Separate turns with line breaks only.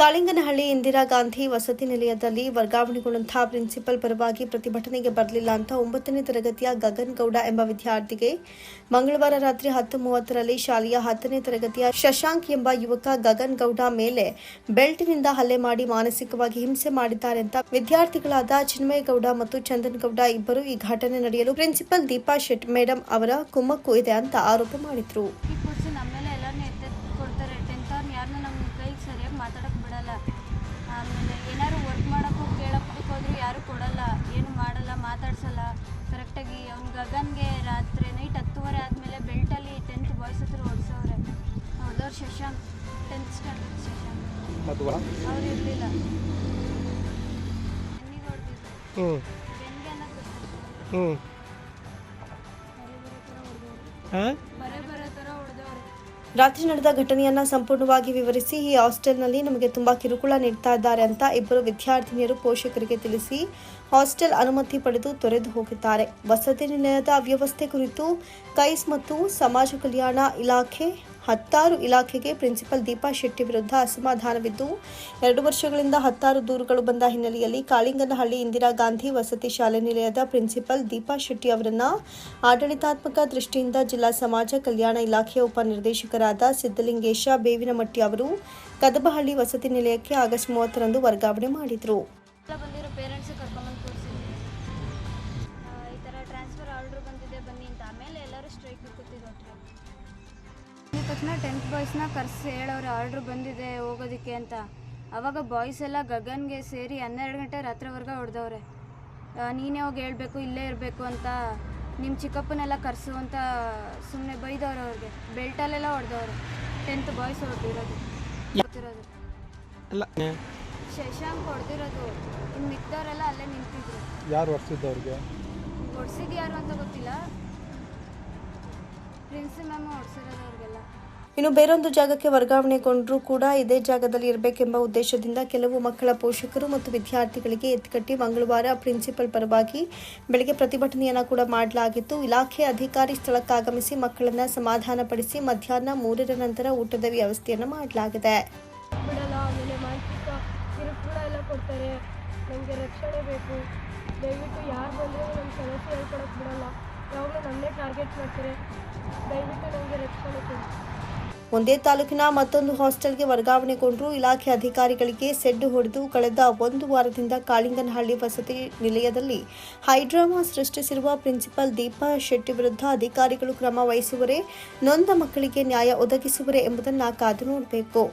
ಕಾಳಿಂಗನಹಳ್ಳಿ ಇಂದಿರಾ ಗಾಂಧಿ ವಸತಿ ನಿಲಯದಲ್ಲಿ ವರ್ಗಾವಣೆಗೊಂಡಂತಹ ಪ್ರಿನ್ಸಿಪಲ್ ಪರವಾಗಿ ಪ್ರತಿಭಟನೆಗೆ ಬರಲಿಲ್ಲ ಅಂತ ಒಂಬತ್ತನೇ ತರಗತಿಯ ಗಗನ್ ಗೌಡ ಎಂಬ ವಿದ್ಯಾರ್ಥಿಗೆ ಮಂಗಳವಾರ ರಾತ್ರಿ ಹತ್ತು ಮೂವತ್ತರಲ್ಲಿ ಶಾಲೆಯ ಹತ್ತನೇ ತರಗತಿಯ ಶಶಾಂಕ್ ಎಂಬ ಯುವಕ ಗಗನ್ ಗೌಡ ಮೇಲೆ ಬೆಲ್ಟ್ನಿಂದ ಹಲ್ಲೆ ಮಾಡಿ ಮಾನಸಿಕವಾಗಿ ಹಿಂಸೆ ಮಾಡಿದ್ದಾರೆ ಅಂತ ವಿದ್ಯಾರ್ಥಿಗಳಾದ ಚಿನ್ಮಯ ಗೌಡ ಮತ್ತು ಚಂದನ್ ಗೌಡ ಇಬ್ಬರು ಈ ಘಟನೆ ನಡೆಯಲು ಪ್ರಿನ್ಸಿಪಲ್ ದೀಪಾ ಶೆಟ್ ಮೇಡಂ ಅವರ ಕುಮ್ಮಕ್ಕು ಇದೆ ಅಂತ ಆರೋಪ ಮಾಡಿದ್ರು.
ಹ್ಞೂ. ಹ್ಞೂ. ಹಾಂ?
ರಾತ್ರಿ ನಡೆದ ಘಟನೆಯನ್ನ ಸಂಪೂರ್ಣವಾಗಿ ವಿವರಿಸಿ ಈ ಹಾಸ್ಟೆಲ್ನಲ್ಲಿ ನಮಗೆ ತುಂಬಾ ಕಿರುಕುಳ ನೀಡ್ತಾ ಇದ್ದಾರೆ ಅಂತ ಇಬ್ಬರು ವಿದ್ಯಾರ್ಥಿನಿಯರು ಪೋಷಕರಿಗೆ ತಿಳಿಸಿ ಹಾಸ್ಟೆಲ್ ಅನುಮತಿ ಪಡೆದು ತೊರೆದು ಹೋಗಿದ್ದಾರೆ. ವಸತಿ ನಿಲಯದ ಅವ್ಯವಸ್ಥೆ ಕುರಿತು ಕೈಸ್ ಮತ್ತು ಸಮಾಜ ಕಲ್ಯಾಣ ಇಲಾಖೆ ಹತ್ತಾರು ಇಲಾಖೆಗೆ ಪ್ರಿನ್ಸಿಪಲ್ ದೀಪಾ ಶೆಟ್ಟಿ ವಿರುದ್ಧ ಅಸಮಾಧಾನವಿದ್ದು, ಎರಡು ವರ್ಷಗಳಿಂದ ಹತ್ತಾರು ದೂರುಗಳು ಬಂದ ಹಿನ್ನೆಲೆಯಲ್ಲಿ ಕಾಳಿಂಗನಹಳ್ಳಿ ಇಂದಿರಾ ಗಾಂಧಿ ವಸತಿ ಶಾಲೆ ನಿಲಯದ ಪ್ರಿನ್ಸಿಪಲ್ ದೀಪಾ ಶೆಟ್ಟಿ ಅವರನ್ನು ಆಡಳಿತಾತ್ಮಕ ದೃಷ್ಟಿಯಿಂದ ಜಿಲ್ಲಾ ಸಮಾಜ ಕಲ್ಯಾಣ ಇಲಾಖೆಯ ಉಪನಿರ್ದೇಶಕರಾದ ಸಿದ್ದಲಿಂಗೇಶ ಬೇವಿನಮಟ್ಟಿ ಅವರು ಕದಬಹಳ್ಳಿ ವಸತಿ ನಿಲಯಕ್ಕೆ ಆಗಸ್ಟ್ ಮೂವತ್ತರಂದು ವರ್ಗಾವಣೆ ಮಾಡಿದರು.
ಬಂದಿದೆ, ಬನ್ನಿ ಅಂತ. ಆಮೇಲೆ ಎಲ್ಲರೂ ಸ್ಟ್ರೈಕ್ ಕೂತಿದ್ರು ತಕ್ಷಣ ಟೆಂತ್ ಬಾಯ್ಸ್ನ ಕರೆಸಿ ಹೇಳೋರು ಆರ್ಡ್ರ್ ಬಂದಿದೆ ಹೋಗೋದಕ್ಕೆ ಅಂತ. ಅವಾಗ ಬಾಯ್ಸ್ ಎಲ್ಲ ಗಗನ್ಗೆ ಸೇರಿ ಹನ್ನೆರಡು ಗಂಟೆ ರಾತ್ರಿವರೆಗೆ ಹೊಡೆದವ್ರೆ. ನೀನೇ ಹೋಗಿ ಹೇಳಬೇಕು ಇಲ್ಲೇ ಇರಬೇಕು ಅಂತ. ನಿಮ್ಮ ಚಿಕ್ಕಪ್ಪನೆಲ್ಲ ಕರೆಸು ಅಂತ ಸುಮ್ಮನೆ ಬೈದವ್ರು ಅವ್ರಿಗೆ. ಬೆಲ್ಟಲ್ಲೆಲ್ಲ ಹೊಡೆದವ್ರು. ಟೆಂತ್ ಬಾಯ್ಸ್ ಹೊಡೆದಿರೋದು. ಗೊತ್ತಿರೋದು
ಅಲ್ಲ
ಶಶಾಂಕ್ ಹೊಡೆದಿರೋದು. ಇನ್ನು ಮಿಕ್ಕವರೆಲ್ಲ ಅಲ್ಲೇ ನಿಂತಿದ್ರು.
ಯಾರು ಹೊಡ್ಸಿದ್ದವ್ರಿಗೆ?
ಹೊಡೆಸಿದ್ಯಾರು ಅಂತ ಗೊತ್ತಿಲ್ಲ. ಪ್ರಿನ್ಸಿ ಮ್ಯಾಮ್ ಹೊಡ್ಸಿರೋದು ಅವ್ರಿಗೆಲ್ಲ.
ಇನ್ನು ಬೇರೊಂದು ಜಾಗಕ್ಕೆ ವರ್ಗಾವಣೆಗೊಂಡರೂ ಕೂಡ ಇದೇ ಜಾಗದಲ್ಲಿ ಇರಬೇಕೆಂಬ ಉದ್ದೇಶದಿಂದ ಕೆಲವು ಮಕ್ಕಳ ಪೋಷಕರು ಮತ್ತು ವಿದ್ಯಾರ್ಥಿಗಳಿಗೆ ಎತ್ತಿಕಟ್ಟಿ ಮಂಗಳವಾರ ಪ್ರಿನ್ಸಿಪಲ್ ಪರವಾಗಿ ಬೆಳಗ್ಗೆ ಪ್ರತಿಭಟನೆಯನ್ನು ಕೂಡ ಮಾಡಲಾಗಿತ್ತು. ಇಲಾಖೆ ಅಧಿಕಾರಿ ಸ್ಥಳಕ್ಕಾಗಮಿಸಿ ಮಕ್ಕಳನ್ನು ಸಮಾಧಾನಪಡಿಸಿ ಮಧ್ಯಾಹ್ನ ಮೂರರ ನಂತರ ಊಟದ ವ್ಯವಸ್ಥೆಯನ್ನು ಮಾಡಲಾಗಿದೆ.
ಯಾವಾಗಲೂ ನಮ್ಮನ್ನೇ ಟಾರ್ಗೆಟ್ ಮಾಡ್ತಾರೆ. ದಯವಿಟ್ಟು ನಮಗೆ ರಕ್ಷಣೆ ಕೊಡಿ.
ಒಂದೇ ತಾಲೂಕಿನ ಮತ್ತೊಂದು ಹಾಸ್ಟೆಲ್ಗೆ ವರ್ಗಾವಣೆಗೊಂಡರೂ ಇಲಾಖೆ ಅಧಿಕಾರಿಗಳಿಗೆ ಸೆಡ್ಡು ಹೊಡೆದು ಕಳೆದ ಒಂದು ವಾರದಿಂದ ಕಾಳಿಂಗನಹಳ್ಳಿ ವಸತಿ ನಿಲಯದಲ್ಲಿ ಹೈಡ್ರಾಮಾ ಸೃಷ್ಟಿಸಿರುವ ಪ್ರಿನ್ಸಿಪಲ್ ದೀಪಾ ಶೆಟ್ಟಿ ವಿರುದ್ಧ ಅಧಿಕಾರಿಗಳು ಕ್ರಮ ವಹಿಸುವರೇ, ನೊಂದ ಮಕ್ಕಳಿಗೆ ನ್ಯಾಯ ಒದಗಿಸುವರೇ ಎಂಬುದನ್ನು ಕಾದು ನೋಡಬೇಕು.